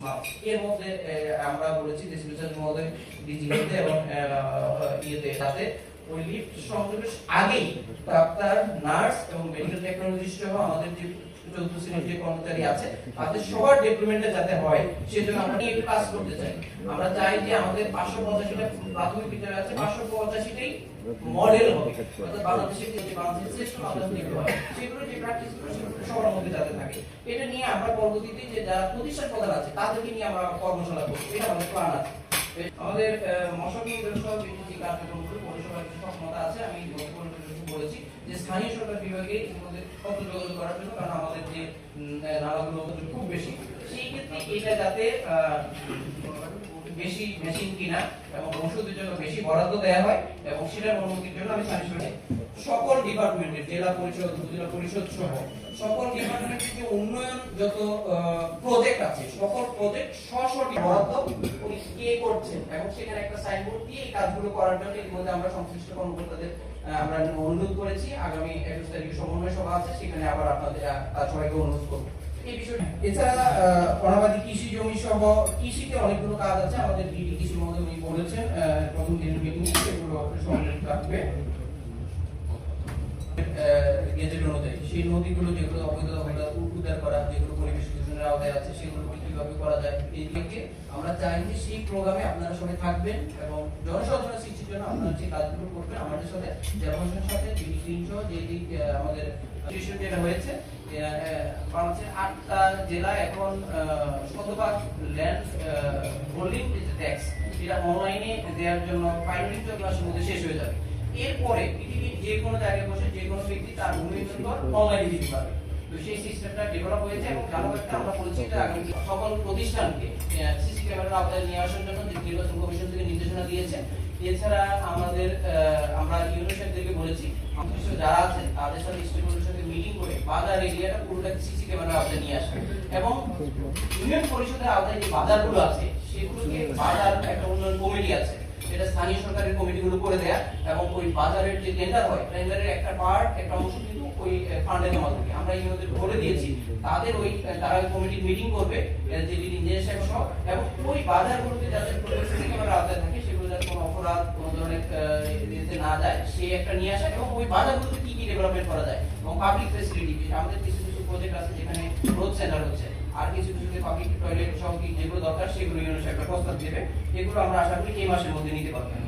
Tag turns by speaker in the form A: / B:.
A: এর মধ্যে আমরা বলেছি যে সিভিল মহোদয় ডিজিটালতে এবং ইয়েতে, তাতে ওই লিফট সংযোগের আগেই ডাক্তার নার্স এবং মেডিকেল টেকনোলজিস্ট সহ আমাদের যে যে কর্মচারী আছে, তাদের সবার ডেভেলপমেন্টে যাতে হয়, সেজন্য আমরা কাজ করতে চাই। আমরা চাই যে আমাদের প্রাথমিক বিদ্যালয় আছে মডেল হবে। অর্থাৎ যে বাংলাদেশের শ্রেষ্ঠ হয় সেগুলো যে প্র্যাকটিস করে সবার মধ্যে যাতে থাকে। এটা নিয়ে আমরা পরবর্তীতে যে যারা প্রতিষ্ঠান প্রধান আছে, তাদেরকে নিয়ে আমরা কর্মশালা করব। এটা আমাদের প্ল্যান আছে। আমাদের পৌরসভার সক্ষমতা আছে, আমি স্থানীয় সরকার বিভাগে ইতিমধ্যে যোগাযোগ করার জন্য, কারণ আমাদের যে নালাগুলো খুব বেশি। সেই ক্ষেত্রে এটা যাতে বেশি মেশিন কিনা এবং ওষুধের জন্য বেশি বরাদ্দ দেওয়া হয় এবং সেটার অনুমতির জন্য আমি সাংসদে সকল ডিপার্টমেন্টের, জেলা পরিষদ, উপজেলা পরিষদ সহ, সকল ডিপার্টমেন্টের যে উন্নয়ন যত প্রজেক্ট আছে, সকল প্রজেক্ট সশটি বরাদ্দ উনি কে করছেন? এবং সেখানে একটা সাইনবোর্ড দিয়ে এই কাজগুলো করার জন্য ইতিমধ্যে আমরা সংশ্লিষ্ট কর্মকর্তাদের আমরা অনুরোধ করেছি। আগামী একুশ তারিখে সমন্বয় সভা আছে, সেখানে আবার আপনাদের সবাইকে অনুরোধ করব। এছাড়া অনাবাদী কৃষি, জমি সহ, কৃষিতে অনেকগুলো কাজ আছে। আমাদের কৃষি মহোদয় উনি বলেছেন প্রথম দিনের মিটিং সেগুলো সম্মিলিত থাকবে। সেই নদীগুলো যেগুলো অবৈধ অবৈধ উদ্ধার করা, যেগুলো পরিবেশ দূষণের আওতায় আছে, সেগুলো কীভাবে করা যায়, এই দিকে আমরা চাই যে সেই প্রোগ্রামে আপনারা সবাই থাকবেন এবং জনসচেতনতা সৃষ্টির জন্য আপনারা যে কাজগুলো করবেন, আমাদের সাথে জনগণের সাথে তিনশো যে আমাদের যেটা হয়েছে বাংলাদেশের আটটা জেলা এখন শতভাগ ল্যান্ড হোল্ডিং ট্যাক্স এটা অনলাইনে দেওয়ার জন্য ফাইনালি ক্লাসের মধ্যে শেষ হয়ে যাবে। এরপরে যে কোনো জায়গায় বসে যে কোনো ব্যক্তি তার ভূমি অনলাইনে দিতে পারবে। তো সেই সিস্টেমটা ডেভেলপ হয়েছে এবং জানুয়ারিতে আমরা বলেছি যে আগামী সকল প্রতিষ্ঠানকে সিসি ক্যামেরার আওতায় নিয়ে আসার জন্য নির্বাচন কমিশন থেকে নির্দেশনা দিয়েছে এছাড়া আমাদের আমরা ইউনিভার্সিটিদেরকে বলেছি, সংশ্লিষ্ট যারা আছেন, তাদের সাথে স্টেকহোল্ডারের সাথে মিটিং করে বাজার এরিয়াটা পুরোটা সিসি ক্যামেরার আওতায় নিয়ে আসবে। এবং ইউনিয়ন পরিষদের আওতায় যে বাজারগুলো আছে, সেগুলোকে বাজার একটা উন্নয়ন কমিটি আছে। এটা স্থানীয় সরকারের কমিটিগুলো করে দেয়া এবং ওই বাজারের যে টেন্ডার হয় টেন্ডারের একটা পার্ট একটা অংশ কিন্তু ওই ফান্ডে জমা থাকে। আমরা ইউনিয়নদের বলে দিয়েছি। তাদের ওই তারা কমিটি মিটিং করবে যে ইঞ্জিনিয়ার সহ, এবং ওই বাজারগুলোতে সিসি ক্যামেরা আওতায় থাকে, সেগুলো যাতে কোনো অপরাধ, কোনো ধরনের ইয়েতে না যায়, সে একটা নিয়ে আসা এবং ওই বাজারগুলোতে কি কি ডেভেলপমেন্ট করা যায়। এবং পাবলিক ফেসিলিটি আমাদের কিছু কিছু প্রজেক্ট আছে যেখানে রোড সেন্টার হচ্ছে আর কিছু কিছু পাবলিক টয়লেট সহ যেগুলো দরকার, সেগুলো একটা প্রস্তাব দেবে। এগুলো আমরা আশা করি এই মাসের মধ্যে নিতে পারবেন